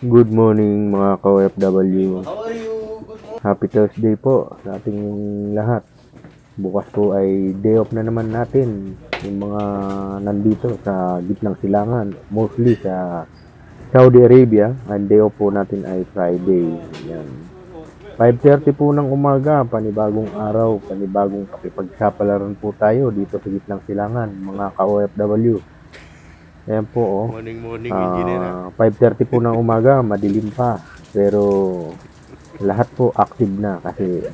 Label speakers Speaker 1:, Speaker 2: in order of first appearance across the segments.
Speaker 1: Good morning mga ka-OFW.
Speaker 2: How are you? Good morning.
Speaker 1: Happy Thursday po sa ating lahat. Bukas po ay day off na naman natin. Yung mga nandito sa gitnang silangan, mostly sa Saudi Arabia. Ang day off po natin ay Friday. Yan. 5.30 po ng umaga, panibagong araw, panibagong kapipagsapalaran po tayo dito sa gitnang silangan, mga ka-OFW. Ayan po, oh.
Speaker 2: Morning, morning, engineer.
Speaker 1: Ah,
Speaker 2: ah.
Speaker 1: 5.30 po ng umaga, madilim pa. Pero lahat po active na kasi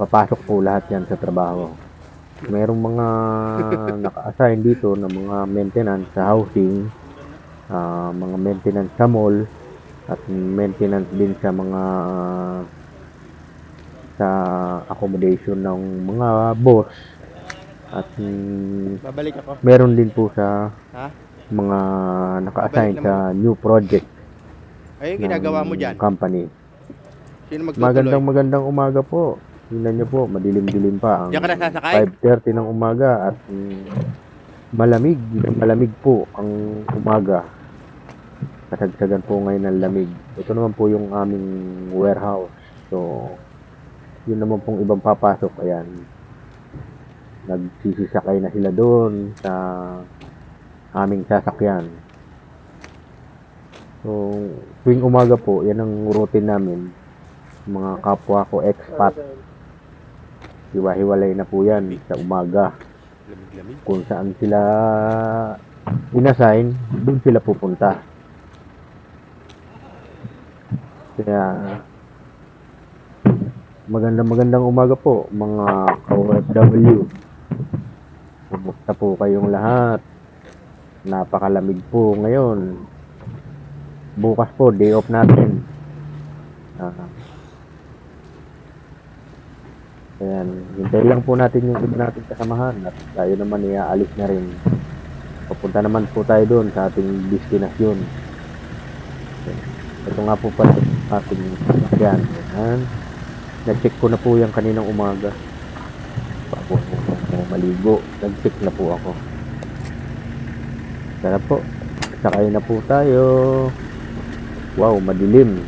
Speaker 1: papasok po lahat yan sa trabaho. Merong mga naka-assign dito na mga maintenance sa housing, ah, mga maintenance sa mall, at maintenance din sa mga ah, sa accommodation ng mga boss. At mm,
Speaker 2: Babalik ako.
Speaker 1: meron din po sa
Speaker 2: Ha?
Speaker 1: mga naka-assign
Speaker 2: Babalik
Speaker 1: sa new project
Speaker 2: Ayun,
Speaker 1: ng
Speaker 2: ginagawa mo dyan.
Speaker 1: company.
Speaker 2: Sino magtutuloy?
Speaker 1: Magandang magandang umaga po. Tingnan niyo po, madilim-dilim pa ang
Speaker 2: Diyan ka na sasakay?
Speaker 1: 5:30 ng umaga at mm, malamig, malamig po ang umaga. Kasagsagan po ngayon ng lamig. Ito naman po yung aming warehouse. So, yun naman pong ibang papasok. Ayan. Nagsisisakay na sila doon sa aming sasakyan. So, tuwing umaga po, yan ang routine namin. Mga kapwa ko expat. Hiwa-hiwalay na po yan sa umaga. Kung saan sila inassign, doon sila pupunta. Kaya, magandang magandang umaga po, mga OFW. Kumusta po kayong lahat? Napakalamig po ngayon. Bukas po, day off natin. Ah. Ayan, hintay lang po natin yung iba natin kasamahan at tayo naman iaalis na rin. Papunta naman po tayo doon sa ating destinasyon. Ito nga po pala ating sasakyan. Ayan. Nag-check ko na po yan kaninang umaga. Maligo, nag-check na po ako. Tara po, sakay na po tayo. Wow, madilim.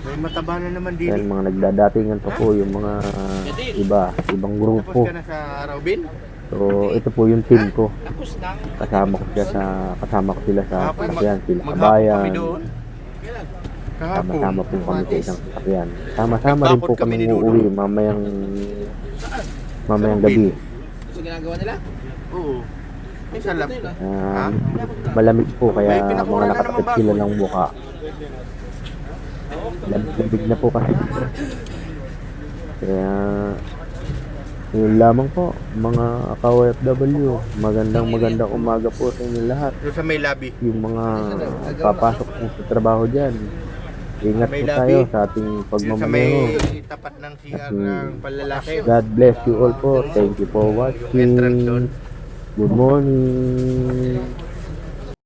Speaker 2: May mataba na naman din.
Speaker 1: Yan, mga nagdadatingan pa po yung mga iba, ibang grupo.
Speaker 2: Tapos ka na sa Robin?
Speaker 1: So, ito po yung team ko. Kasama ko siya sa kasama ko sila sa sasakyan, sila kabayan.
Speaker 2: Kahapon.
Speaker 1: Sama-sama po kami sa isang sasakyan. Sama-sama rin po
Speaker 2: kami
Speaker 1: uuwi mamayang mamayang gabi.
Speaker 3: Gusto ginagawa nila?
Speaker 2: Oo. May salap.
Speaker 1: Ah, malamig po kaya mga
Speaker 2: na
Speaker 1: nakatakip sila ng mukha. Lamig na po kasi. Kaya yun lamang po mga ka-OFW. Magandang magandang umaga po sa inyo lahat.
Speaker 2: Sa may lobby.
Speaker 1: Yung mga papasok po sa trabaho dyan. Ingat po tayo sa ating
Speaker 2: sa
Speaker 1: pagmamaneho.
Speaker 2: may tapat ng CR ng palalaki.
Speaker 1: God bless you all po. Thank you for
Speaker 2: Yung entrance doon.
Speaker 1: watching. Good morning.